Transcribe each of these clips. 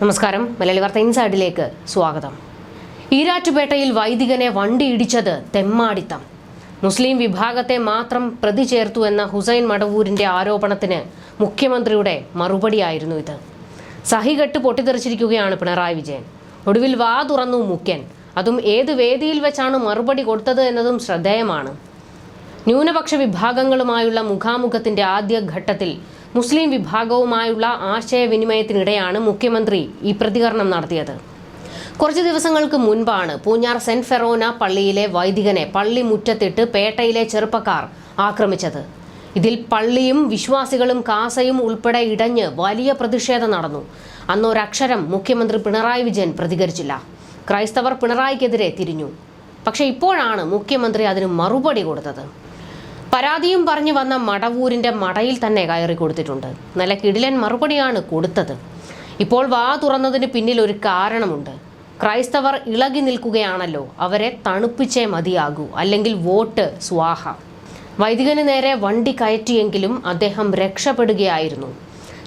നമസ്കാരം. മലയാളി വാർത്ത ഇൻസൈഡിലേക്ക് സ്വാഗതം. ഈരാറ്റുപേട്ടയിൽ വൈദികനെ വണ്ടി ഇടിച്ചത് തെമ്മാടിത്തം. മുസ്ലിം വിഭാഗത്തെ മാത്രം പ്രതി ചേർത്തു എന്ന ഹുസൈൻ മടവൂരിന്റെ ആരോപണത്തിന് മുഖ്യമന്ത്രിയുടെ മറുപടിയായിരുന്നു ഇത്. സഹികെട്ട് പൊട്ടിത്തെറിച്ചിരിക്കുകയാണ് പിണറായി വിജയൻ. ഒടുവിൽ വാ തുറന്നു മുഖ്യൻ. അതും ഏത് വേദിയിൽ വെച്ചാണ് മറുപടി കൊടുത്തത് എന്നതും ശ്രദ്ധേയമാണ്. ന്യൂനപക്ഷ വിഭാഗങ്ങളുമായുള്ള മുഖാമുഖത്തിന്റെ ആദ്യ ഘട്ടത്തിൽ മുസ്ലിം വിഭാഗവുമായുള്ള ആശയവിനിമയത്തിനിടെയാണ് മുഖ്യമന്ത്രി ഈ പ്രതികരണം നടത്തിയത്. കുറച്ച് ദിവസങ്ങൾക്ക് മുൻപാണ് പൂഞ്ഞാർ സെന്റ് ഫെറോന പള്ളിയിലെ വൈദികനെ പള്ളി മുറ്റത്തിട്ട് പേട്ടയിലെ ചെറുപ്പക്കാർ ആക്രമിച്ചത്. ഇതിൽ പള്ളിയും വിശ്വാസികളും കാസയും ഉൾപ്പെടെ ഇടഞ്ഞ് വലിയ പ്രതിഷേധം നടന്നു. അന്നൊരക്ഷരം മുഖ്യമന്ത്രി പിണറായി വിജയൻ പ്രതികരിച്ചില്ല. ക്രൈസ്തവർ പിണറായിക്കെതിരെ തിരിഞ്ഞു. പക്ഷേ ഇപ്പോഴാണ് മുഖ്യമന്ത്രി അതിന് മറുപടി കൊടുത്തത്. പരാതിയും പറഞ്ഞു വന്ന മടവൂരിന്റെ മടയിൽ തന്നെ കയറി കൊടുത്തിട്ടുണ്ട്. നല്ല കിടിലൻ മറുപടിയാണ് കൊടുത്തത്. ഇപ്പോൾ വാ തുറന്നതിന് പിന്നിൽ ഒരു കാരണമുണ്ട്. ക്രൈസ്തവർ ഇളകി നിൽക്കുകയാണല്ലോ അവരെ തണുപ്പിച്ചേ മതിയാകൂ അല്ലെങ്കിൽ വോട്ട് സ്വാഹ. വൈദികന് നേരെ വണ്ടി കയറ്റിയെങ്കിലും അദ്ദേഹം രക്ഷപ്പെടുകയായിരുന്നു.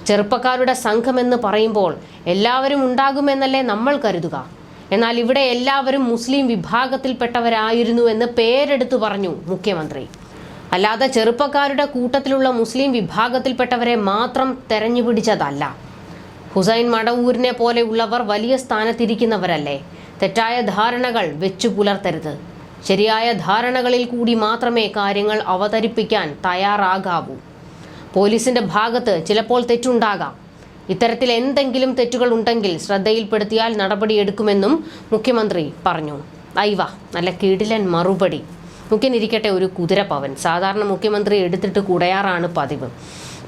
ചെറുപ്പക്കാരുടെ സംഘമെന്ന് പറയുമ്പോൾ എല്ലാവരും ഉണ്ടാകുമെന്നല്ലേ നമ്മൾ കരുതുക. എന്നാൽ ഇവിടെ എല്ലാവരും മുസ്ലിം വിഭാഗത്തിൽപ്പെട്ടവരായിരുന്നു എന്ന് പേരെടുത്തു പറഞ്ഞു മുഖ്യമന്ത്രി. അല്ലാതെ ചെറുപ്പക്കാരുടെ കൂട്ടത്തിലുള്ള മുസ്ലിം വിഭാഗത്തിൽപ്പെട്ടവരെ മാത്രം തെരഞ്ഞുപിടിച്ചതല്ല. ഹുസൈൻ മടവൂരിനെ പോലെയുള്ളവർ വലിയ സ്ഥാനത്തിരിക്കുന്നവരല്ലേ? തെറ്റായ ധാരണകൾ വെച്ചു പുലർത്തരുത്. ശരിയായ ധാരണകളിൽ കൂടി മാത്രമേ കാര്യങ്ങൾ അവതരിപ്പിക്കാൻ തയ്യാറാകാവൂ. പോലീസിന്റെ ഭാഗത്ത് ചിലപ്പോൾ തെറ്റുണ്ടാകാം. ഇത്തരത്തിൽ എന്തെങ്കിലും തെറ്റുകൾ ഉണ്ടെങ്കിൽ ശ്രദ്ധയിൽപ്പെടുത്തിയാൽ നടപടിയെടുക്കുമെന്നും മുഖ്യമന്ത്രി പറഞ്ഞു. ഐവ നല്ല കിടിലൻ മറുപടി. മുഖ്യനിരിക്കട്ടെ ഒരു കുതിരപ്പവൻ സാധാരണ മുഖ്യമന്ത്രി എടുത്തിട്ട് കുടയാറാണ് പതിവ്.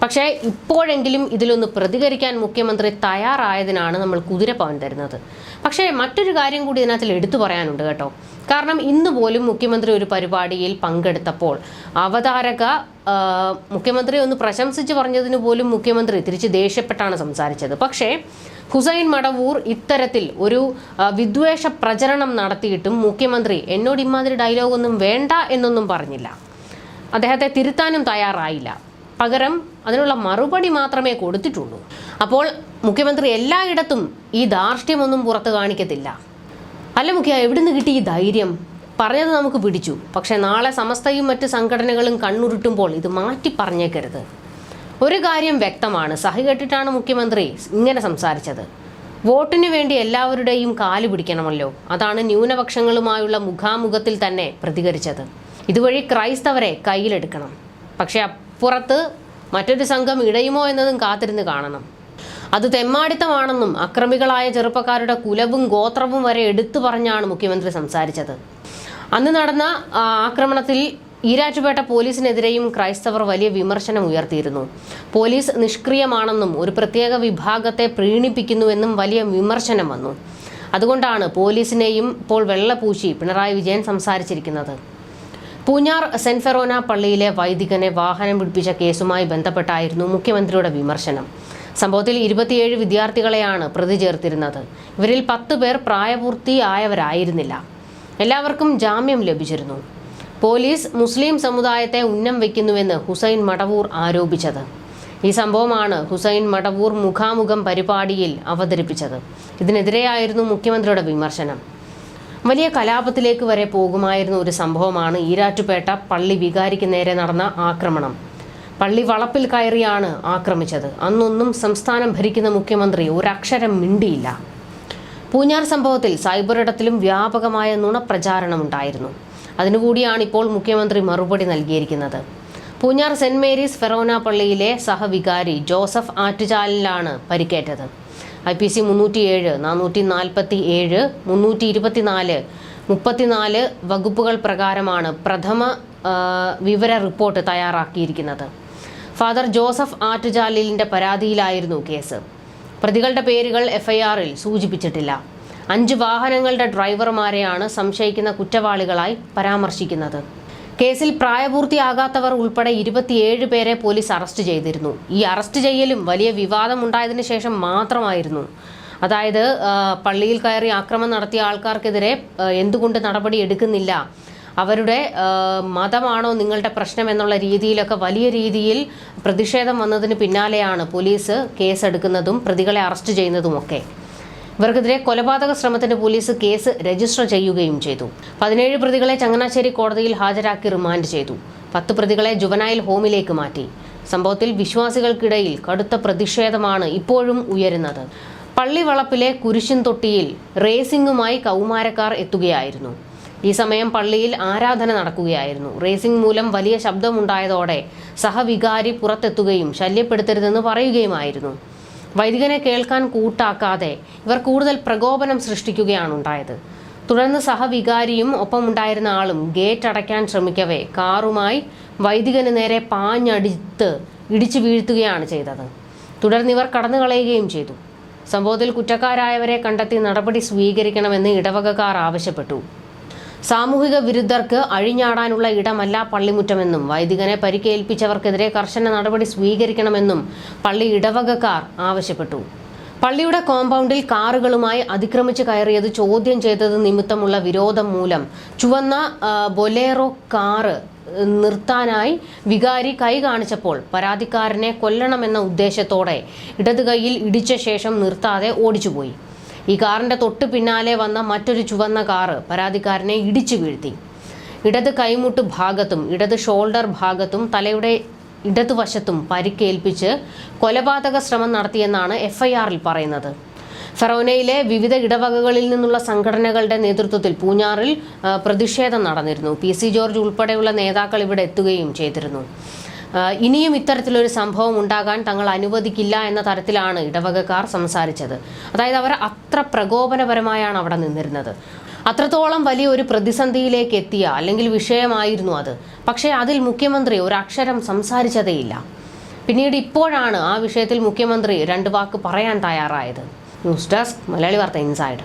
പക്ഷേ ഇപ്പോഴെങ്കിലും ഇതിലൊന്ന് പ്രതികരിക്കാൻ മുഖ്യമന്ത്രി തയ്യാറായതിനാണ് നമ്മൾ കുതിരപ്പവൻ തരുന്നത്. പക്ഷേ മറ്റൊരു കാര്യം കൂടി ഇതിനകത്തിൽ എടുത്തു പറയാനുണ്ട് കേട്ടോ. കാരണം ഇന്ന് പോലും മുഖ്യമന്ത്രി ഒരു പരിപാടിയിൽ പങ്കെടുത്തപ്പോൾ അവതാരക മുഖ്യമന്ത്രി ഒന്ന് പ്രശംസിച്ച് പറഞ്ഞതിന് പോലും മുഖ്യമന്ത്രി തിരിച്ച് ദേഷ്യപ്പെട്ടാണ് സംസാരിച്ചത്. പക്ഷേ ഹുസൈൻ മടവൂർ ഇത്തരത്തിൽ ഒരു വിദ്വേഷ പ്രചരണം നടത്തിയിട്ടും മുഖ്യമന്ത്രി എന്നോട് ഇമാതിരി ഡയലോഗൊന്നും വേണ്ട എന്നൊന്നും പറഞ്ഞില്ല. അദ്ദേഹത്തെ തിരുത്താനും തയ്യാറായില്ല. പകരം അതിനുള്ള മറുപടി മാത്രമേ കൊടുത്തിട്ടുള്ളൂ. അപ്പോൾ മുഖ്യമന്ത്രി എല്ലായിടത്തും ഈ ധാർഷ്ട്യമൊന്നും പുറത്ത് കാണിക്കത്തില്ല. അല്ല മുഖ്യ എവിടുന്ന് കിട്ടി ഈ ധൈര്യം? പറഞ്ഞത് നമുക്ക് പിടിച്ചു. പക്ഷേ നാളെ സമസ്തയും മറ്റ് സംഘടനകളും കണ്ണുരുട്ടുമ്പോൾ ഇത് മാറ്റി പറഞ്ഞേക്കരുത്. ഒരു കാര്യം വ്യക്തമാണ്. സഹി കെട്ടിട്ടാണ് മുഖ്യമന്ത്രി ഇങ്ങനെ സംസാരിച്ചത്. വോട്ടിന് വേണ്ടി എല്ലാവരുടെയും കാൽ പിടിക്കണമല്ലോ. അതാണ് ന്യൂനപക്ഷങ്ങളുമായുള്ള മുഖാമുഖത്തിൽ തന്നെ പ്രതികരിച്ചത്. ഇതുവഴി ക്രൈസ്തവരെ കയ്യിലെടുക്കണം. പക്ഷെ അപ്പുറത്ത് മറ്റൊരു സംഘം ഇടയുമോ എന്നതും കാത്തിരുന്ന് കാണണം. അത് തെമ്മാടിത്തമാണെന്നും അക്രമികളായ ചെറുപ്പക്കാരുടെ കുലവും ഗോത്രവും വരെ എടുത്തു പറഞ്ഞാണ് മുഖ്യമന്ത്രി സംസാരിച്ചത്. അന്ന് നടന്ന ആക്രമണത്തിൽ ഈരാറ്റുപേട്ട പോലീസിനെതിരെയും ക്രൈസ്തവർ വലിയ വിമർശനം ഉയർത്തിയിരുന്നു. പോലീസ് നിഷ്ക്രിയമാണെന്നും ഒരു പ്രത്യേക വിഭാഗത്തെ പ്രീണിപ്പിക്കുന്നുവെന്നും വലിയ വിമർശനം വന്നു. അതുകൊണ്ടാണ് പോലീസിനെയും ഇപ്പോൾ വെള്ളപൂശി പിണറായി വിജയൻ സംസാരിച്ചിരിക്കുന്നത്. പൂഞ്ഞാർ സെന്റ് ഫെറോന പള്ളിയിലെ വൈദികനെ വാഹനം പിടിപ്പിച്ച കേസുമായി ബന്ധപ്പെട്ടായിരുന്നു മുഖ്യമന്ത്രിയുടെ വിമർശനം. സംഭവത്തിൽ ഇരുപത്തിയേഴ് വിദ്യാർത്ഥികളെയാണ് പ്രതി ചേർത്തിരുന്നത്. ഇവരിൽ പത്ത് പേർ പ്രായപൂർത്തിയായവരായിരുന്നില്ല. എല്ലാവർക്കും ജാമ്യം ലഭിച്ചിരുന്നു. പോലീസ് മുസ്ലിം സമുദായത്തെ ഉന്നം വയ്ക്കുന്നുവെന്ന് ഹുസൈൻ മടവൂർ ആരോപിച്ചത്. ഈ സംഭവമാണ് ഹുസൈൻ മടവൂർ മുഖാമുഖം പരിപാടിയിൽ അവതരിപ്പിച്ചത്. ഇതിനെതിരെയായിരുന്നു മുഖ്യമന്ത്രിയുടെ വിമർശനം. വലിയ കലാപത്തിലേക്ക് വരെ പോകുമായിരുന്ന ഒരു സംഭവമാണ് ഈരാറ്റുപേട്ട പള്ളി വികാരിക്ക് നേരെ നടന്ന ആക്രമണം. പള്ളി വളപ്പിൽ കയറിയാണ് ആക്രമിച്ചത്. അന്നൊന്നും സംസ്ഥാനം ഭരിക്കുന്ന മുഖ്യമന്ത്രി ഒരക്ഷരം മിണ്ടിയില്ല. പൂഞ്ഞാർ സംഭവത്തിൽ സൈബർ ഇടത്തിലും വ്യാപകമായ നുണപ്രചാരണമുണ്ടായിരുന്നു. അതിനുകൂടിയാണ് ഇപ്പോൾ മുഖ്യമന്ത്രി മറുപടി നൽകിയിരിക്കുന്നത്. പൂഞ്ഞാർ സെന്റ് മേരീസ് ഫെറോന പള്ളിയിലെ സഹവികാരി ജോസഫ് ആറ്റുചാലിലാണ് പരിക്കേറ്റത്. ഐ പി സി മുന്നൂറ്റി ഏഴ് നാനൂറ്റി നാൽപ്പത്തി ഏഴ് മുന്നൂറ്റി ഇരുപത്തിനാല് മുപ്പത്തിനാല് വകുപ്പുകൾ പ്രകാരമാണ് പ്രഥമ വിവര റിപ്പോർട്ട് തയ്യാറാക്കിയിരിക്കുന്നത്. ഫാദർ ജോസഫ് ആറ്റുചാലിലിന്റെ പരാതിയിലായിരുന്നു കേസ്. പ്രതികളുടെ പേരുകൾ എഫ്ഐആറിൽ സൂചിപ്പിച്ചിട്ടില്ല. അഞ്ച് വാഹനങ്ങളുടെ ഡ്രൈവർമാരെയാണ് സംശയിക്കുന്ന കുറ്റവാളികളായി പരാമർശിക്കുന്നത്. കേസിൽ പ്രായപൂർത്തിയാകാത്തവർ ഉൾപ്പെടെ ഇരുപത്തിയേഴ് പേരെ പോലീസ് അറസ്റ്റ് ചെയ്തിരുന്നു. ഈ അറസ്റ്റ് ചെയ്യലും വലിയ വിവാദമുണ്ടായതിനു ശേഷം മാത്രമായിരുന്നു. അതായത് പള്ളിയിൽ കയറി ആക്രമം നടത്തിയ ആൾക്കാർക്കെതിരെ എന്തുകൊണ്ട് നടപടി എടുക്കുന്നില്ല? അവരുടെ മതമാണോ നിങ്ങളുടെ പ്രശ്നം എന്നുള്ള രീതിയിലൊക്കെ വലിയ രീതിയിൽ പ്രതിഷേധം വന്നതിന് പിന്നാലെയാണ് പോലീസ് കേസെടുക്കുന്നതും പ്രതികളെ അറസ്റ്റ് ചെയ്യുന്നതുമൊക്കെ. ഇവർക്കെതിരെ കൊലപാതക ശ്രമത്തിന് പോലീസ് കേസ് രജിസ്റ്റർ ചെയ്യുകയും ചെയ്തു. പതിനേഴ് പ്രതികളെ ചങ്ങനാശ്ശേരി കോടതിയിൽ ഹാജരാക്കി റിമാൻഡ് ചെയ്തു. പത്ത് പ്രതികളെ ജുവനായിൽ ഹോമിലേക്ക് മാറ്റി. സംഭവത്തിൽ വിശ്വാസികൾക്കിടയിൽ കടുത്ത പ്രതിഷേധമാണ് ഇപ്പോഴും ഉയരുന്നത്. പള്ളിവളപ്പിലെ കുരിശിൻ തൊട്ടിയിൽ റേസിംഗുമായി കൗമാരക്കാർ എത്തുകയായിരുന്നു. ഈ സമയം പള്ളിയിൽ ആരാധന നടക്കുകയായിരുന്നു. റേസിംഗ് മൂലം വലിയ ശബ്ദമുണ്ടായതോടെ സഹവികാരി പുറത്തെത്തുകയും ശല്യപ്പെടുത്തരുതെന്ന് പറയുകയുമായിരുന്നു. വൈദികനെ കേൾക്കാൻ കൂട്ടാക്കാതെ ഇവർ കൂടുതൽ പ്രകോപനം സൃഷ്ടിക്കുകയാണ് ഉണ്ടായത് തുടർന്ന് സഹവികാരിയും ഒപ്പമുണ്ടായിരുന്ന ആളും ഗേറ്റ് അടയ്ക്കാൻ ശ്രമിക്കവേ കാറുമായി വൈദികന് നേരെ പാഞ്ഞടിത്ത് ഇടിച്ചു വീഴ്ത്തുകയാണ് ചെയ്തത്. തുടർന്ന് ഇവർ കടന്നു കളയുകയും ചെയ്തു. സംഭവത്തിൽ കുറ്റക്കാരായവരെ കണ്ടെത്തി നടപടി സ്വീകരിക്കണമെന്ന് ഇടവകക്കാർ ആവശ്യപ്പെട്ടു. സാമൂഹിക വിരുദ്ധർക്ക് അഴിഞ്ഞാടാനുള്ള ഇടമല്ല പള്ളിമുറ്റമെന്നും വൈദികനെ പരിക്കേൽപ്പിച്ചവർക്കെതിരെ കർശന നടപടി സ്വീകരിക്കണമെന്നും പള്ളി ഇടവകക്കാർ ആവശ്യപ്പെട്ടു. പള്ളിയുടെ കോമ്പൗണ്ടിൽ കാറുകളുമായി അതിക്രമിച്ച് കയറിയത് ചോദ്യം ചെയ്തത് നിമിത്തമുള്ള വിരോധം മൂലം. ചുവന്ന ബൊലേറോ കാറ് നിർത്താനായി വികാരി കൈ കാണിച്ചപ്പോൾ പരാതിക്കാരനെ കൊല്ലണമെന്ന ഉദ്ദേശത്തോടെ ഇടതുകൈയിൽ ഇടിച്ച ശേഷം നിർത്താതെ ഓടിച്ചുപോയി. ഈ കാറിന്റെ തൊട്ട് പിന്നാലെ വന്ന മറ്റൊരു ചുവന്ന കാറ് പരാതിക്കാരനെ ഇടിച്ചു വീഴ്ത്തി. ഇടത് കൈമുട്ട് ഭാഗത്തും ഇടത് ഷോൾഡർ ഭാഗത്തും തലയുടെ ഇടതുവശത്തും പരിക്കേൽപ്പിച്ച് കൊലപാതക ശ്രമം നടത്തിയെന്നാണ് എഫ്ഐആറിൽ പറയുന്നത്. ഫെറോനയിലെ വിവിധ ഇടവകകളിൽ നിന്നുള്ള സംഘടനകളുടെ നേതൃത്വത്തിൽ പൂഞ്ഞാറിൽ പ്രതിഷേധം നടന്നിരുന്നു. പി സി ജോർജ് ഉൾപ്പെടെയുള്ള നേതാക്കൾ ഇവിടെ എത്തുകയും ചെയ്തിരുന്നു. ഇനിയും ഇത്തരത്തിലൊരു സംഭവം ഉണ്ടാകാൻ തങ്ങൾ അനുവദിക്കില്ല എന്ന തരത്തിലാണ് ഇടവകക്കാർ സംസാരിച്ചത്. അതായത് അവർ അത്ര പ്രകോപനപരമായാണ് അവിടെ നിന്നിരുന്നത്. അത്രത്തോളം വലിയ ഒരു പ്രതിസന്ധിയിലേക്ക് എത്തിയ അല്ലെങ്കിൽ വിഷയമായിരുന്നു അത്. പക്ഷേ അതിൽ മുഖ്യമന്ത്രി ഒരക്ഷരം സംസാരിച്ചതേയില്ല. പിന്നീട് ഇപ്പോഴാണ് ആ വിഷയത്തിൽ മുഖ്യമന്ത്രി രണ്ട് വാക്ക് പറയാൻ തയ്യാറായത്. ന്യൂസ് ഡെസ്ക് മലയാളി വാർത്ത ഇൻസൈഡ്.